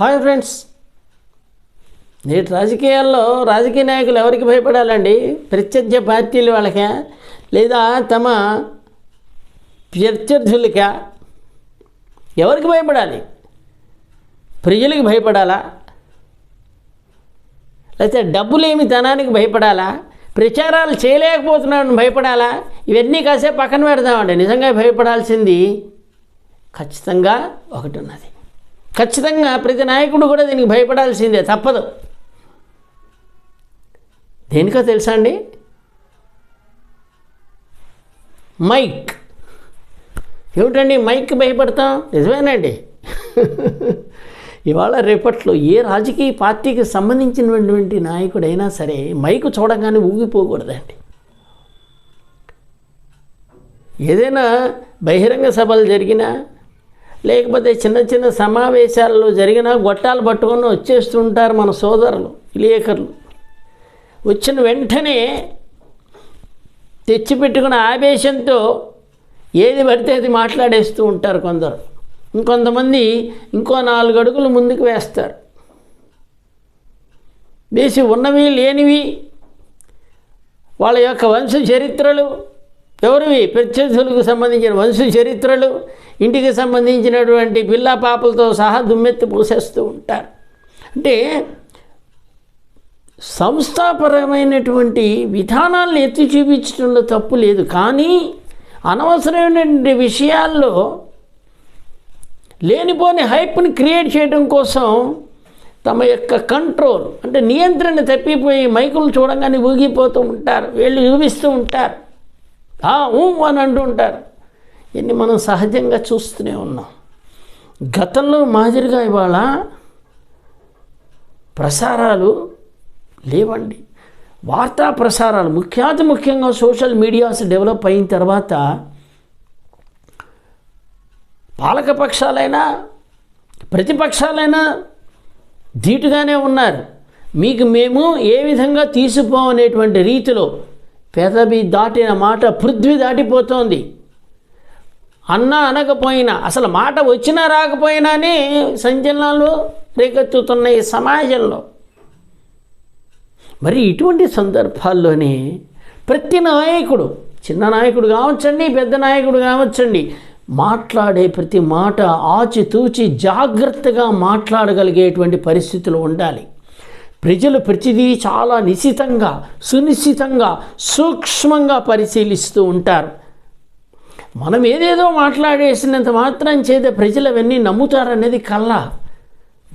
Hi friends. నేటి రాజకీయాల్లో రాజకీయ నాయకులు ఎవరికి భయపడాలండి? ప్రత్యర్థ పార్టీలు వాళ్ళకా లేదా తమ ప్రత్యర్థులకా? ఎవరికి భయపడాలి? ప్రజలకు భయపడాలా? లేకపోతే డబ్బులేమి ధనానికి భయపడాలా? ప్రచారాలు చేయలేకపోతున్నాను భయపడాలా? ఇవన్నీ కాసేపు పక్కన పెడదామండి. నిజంగా భయపడాల్సింది ఖచ్చితంగా ఒకటి ఉన్నది. ఖచ్చితంగా ప్రతి నాయకుడు కూడా దీనికి భయపడాల్సిందే తప్పదు. దేనికో తెలుసా అండి? మైక్. ఏమిటండి మైక్ భయపడతాం? నిజమేనండి. ఇవాళ రేపట్లో ఏ రాజకీయ పార్టీకి సంబంధించినటువంటి నాయకుడైనా సరే మైకు చూడగానే ఊగిపోకూడదండి. ఏదైనా బహిరంగ సభలు జరిగినా లేకపోతే చిన్న చిన్న సమావేశాల్లో జరిగినా గొట్టాలు పట్టుకొని వచ్చేస్తుంటారు మన సోదరులు విలేకరులు. వచ్చిన వెంటనే తెచ్చిపెట్టుకున్న ఆవేశంతో ఏది పడితే అది మాట్లాడేస్తూ ఉంటారు కొందరు. ఇంకొంతమంది ఇంకో నాలుగు అడుగులు ముందుకు వేస్తారు. వేసి ఉన్నవి లేనివి వాళ్ళ యొక్క వంశ చరిత్రలు ఎవరివి? ప్రత్యర్థులకు సంబంధించిన వంశ చరిత్రలు ఇంటికి సంబంధించినటువంటి పిల్ల పాపలతో సహా దుమ్మెత్తి పూసేస్తూ ఉంటారు. అంటే సంస్థాపరమైనటువంటి విధానాలను ఎత్తి చూపించడంలో తప్పు లేదు. కానీ అనవసరమైనటువంటి విషయాల్లో లేనిపోని హైప్ని క్రియేట్ చేయడం కోసం తమ యొక్క కంట్రోల్ అంటే నియంత్రణ తప్పిపోయి మైకులు చూడంగానే ఊగిపోతూ ఉంటారు వీళ్ళు చూపిస్తూ ఉంటారు. ఊ అని అంటుంటారు ఇన్ని మనం సహజంగా చూస్తూనే ఉన్నాం. గతంలో మాదిరిగా ఇవాళ ప్రసారాలు లేవండి. వార్తా ప్రసారాలు ముఖ్యాతి ముఖ్యంగా సోషల్ మీడియాస్ డెవలప్ అయిన తర్వాత పాలకపక్షాలైనా ప్రతిపక్షాలైనా ధీటుగానే ఉన్నారు. మీకు మేము ఏ విధంగా తీసుకోమనేటువంటి రీతిలో పెదవి దాటిన మాట పృథ్వీ దాటిపోతోంది. అన్నా అనకపోయినా అసలు మాట వచ్చినా రాకపోయినానే సంచలనాలు రేకెత్తుతున్నాయి ఈ సమాజంలో. మరి ఇటువంటి సందర్భాల్లోనే ప్రతి నాయకుడు చిన్న నాయకుడు కావచ్చండి పెద్ద నాయకుడు కావచ్చండి మాట్లాడే ప్రతి మాట ఆచితూచి జాగ్రత్తగా మాట్లాడగలిగేటువంటి పరిస్థితులు ఉండాలి. ప్రజలు ప్రతిదీ చాలా నిశితంగా సునిశ్చితంగా సూక్ష్మంగా పరిశీలిస్తూ ఉంటారు. మనం ఏదేదో మాట్లాడేసినంత మాత్రం చేత ప్రజలు అవన్నీ నమ్ముతారనేది కల్లా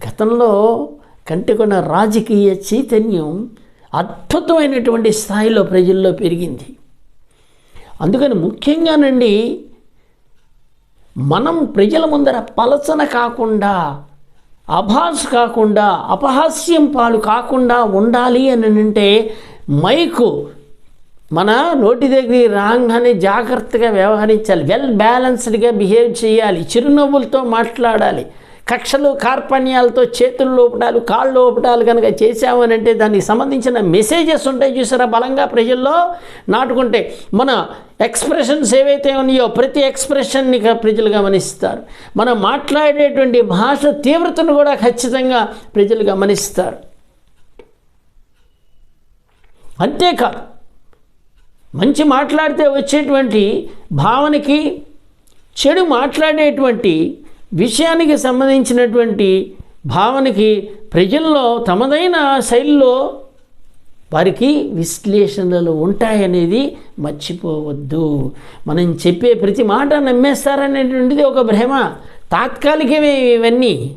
గతంలో కంటికొన్న రాజకీయ చైతన్యం అద్భుతమైనటువంటి స్థాయిలో ప్రజల్లో పెరిగింది. అందుకని ముఖ్యంగానండి మనం ప్రజల ముందర పలచన కాకుండా అభాస్ కాకుండా అపహాస్యం పాలు కాకుండా ఉండాలి అని అంటే మైకు మన నోటి దగ్గరికి రాగానే జాగ్రత్తగా వ్యవహరించాలి. వెల్ బ్యాలెన్స్డ్గా బిహేవ్ చేయాలి. చిరునవ్వులతో మాట్లాడాలి. కక్షలు కార్పణ్యాలతో చేతులు లోపడాలు కాళ్ళు లోపడాలు కనుక చేసామనంటే దానికి సంబంధించిన మెసేజెస్ ఉంటాయి చూసారా? బలంగా ప్రజల్లో నాటుకుంటే మన ఎక్స్ప్రెషన్స్ ఏవైతే ఉన్నాయో ప్రతి ఎక్స్ప్రెషన్ని ప్రజలు గమనిస్తారు. మనం మాట్లాడేటువంటి భాష తీవ్రతను కూడా ఖచ్చితంగా ప్రజలు గమనిస్తారు. అంతేకాదు మంచి మాట్లాడితే వచ్చేటువంటి భావనకి చెడు మాట్లాడేటువంటి విషయానికి సంబంధించినటువంటి భావనకి ప్రజల్లో తమదైన శైలిలో వారికి విశ్లేషణలు ఉంటాయనేది మర్చిపోవద్దు. మనం చెప్పే ప్రతి మాట నమ్మేస్తారనేటువంటిది ఒక భ్రమ. తాత్కాలికమే ఇవన్నీ.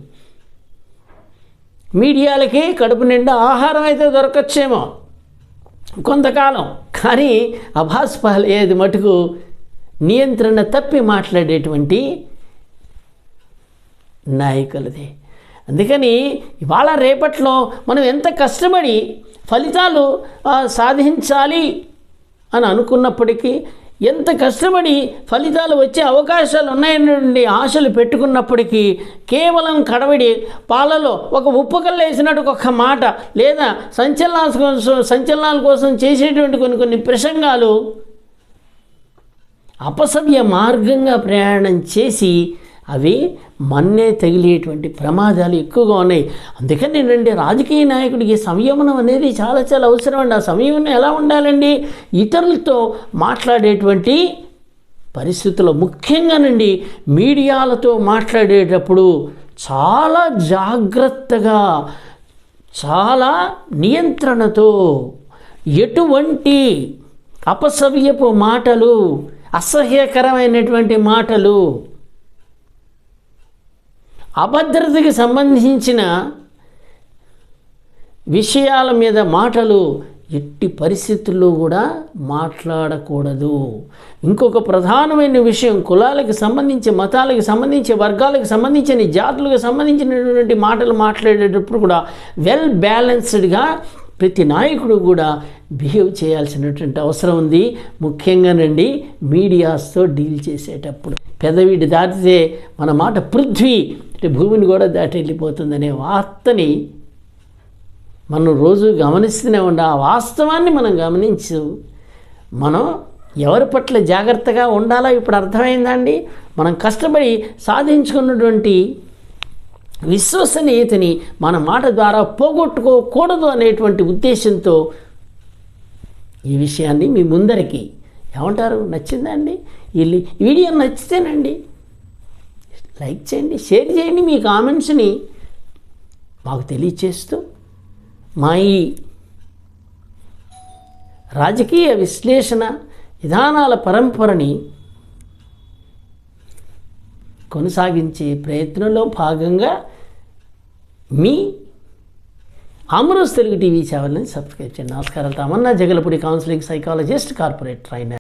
మీడియాలకి కడుపు నిండా ఆహారం అయితే దొరకచ్చేమో. కొంతకాలం. కానీ అభాస్పాలేది మటుకు నియంత్రణ తప్పి మాట్లాడేటువంటి నాయకులది. అందుకని ఇవాళ రేపట్లో మనం ఎంత కష్టపడి ఫలితాలు సాధించాలి అని అనుకున్నప్పటికీ ఎంత కష్టపడి ఫలితాలు వచ్చే అవకాశాలు ఉన్నాయనేటువంటి ఆశలు పెట్టుకున్నప్పటికీ కేవలం కడవడి పాలలో ఒక ఉప్పు కళ్ళు వేసినట్టు ఒక మాట లేదా సంచలనాల కోసం సంచలనాల కోసం చేసేటువంటి కొన్ని కొన్ని ప్రసంగాలు అపసవ్య మార్గంగా ప్రయాణం చేసి అవి మన్నే తగిలేటువంటి ప్రమాదాలు ఎక్కువగా ఉన్నాయి. అందుకని నేనండి రాజకీయ నాయకుడికి సంయమనం అనేది చాలా చాలా అవసరం అండి. ఆ సంయమనం ఎలా ఉండాలండి? ఇతరులతో మాట్లాడేటువంటి పరిస్థితుల్లో ముఖ్యంగానండి మీడియాలతో మాట్లాడేటప్పుడు చాలా జాగ్రత్తగా చాలా నియంత్రణతో ఎటువంటి అపసవ్యపు మాటలు అసహ్యకరమైనటువంటి మాటలు అభద్రతకి సంబంధించిన విషయాల మీద మాటలు ఎట్టి పరిస్థితుల్లో కూడా మాట్లాడకూడదు. ఇంకొక ప్రధానమైన విషయం కులాలకు సంబంధించి మతాలకు సంబంధించి వర్గాలకు సంబంధించిన జాతులకు సంబంధించినటువంటి మాటలు మాట్లాడేటప్పుడు కూడా వెల్ బ్యాలెన్స్డ్గా ప్రతి నాయకుడు కూడా బిహేవ్ చేయాల్సినటువంటి అవసరం ఉంది. ముఖ్యంగానండి మీడియాస్తో డీల్ చేసేటప్పుడు. పెదవిడి దాటితే మన మాట పృథ్వీ అంటే భూమిని కూడా దాటి వెళ్ళిపోతుందనే వార్తని మనం రోజు గమనిస్తూనే ఉండ ఆ వాస్తవాన్ని మనం గమనించు. మనం ఎవరి పట్ల జాగ్రత్తగా ఉండాలో ఇప్పుడు అర్థమైందండి మనం కష్టపడి సాధించుకున్నటువంటి విశ్వసనీయతని మన మాట ద్వారా పోగొట్టుకోకూడదు అనేటువంటి ఉద్దేశంతో ఈ విషయాన్ని మీ ముందరికి ఏమంటారు? నచ్చిందా అండి? ఈ వీడియో నచ్చితేనండి. లైక్ చేయండి షేర్ చేయండి మీ కామెంట్స్ని. మాకు తెలియచేస్తూ మా ఈ రాజకీయ విశ్లేషణ విధానాల పరంపరని కొనసాగించే ప్రయత్నంలో భాగంగా మీ అమరోజ్ తెలుగు టీవీ ఛానల్ని సబ్స్క్రైబ్ చేయండి. నమస్కారాలు Tamanna Jagalapudi counselling psychologist corporate trainer.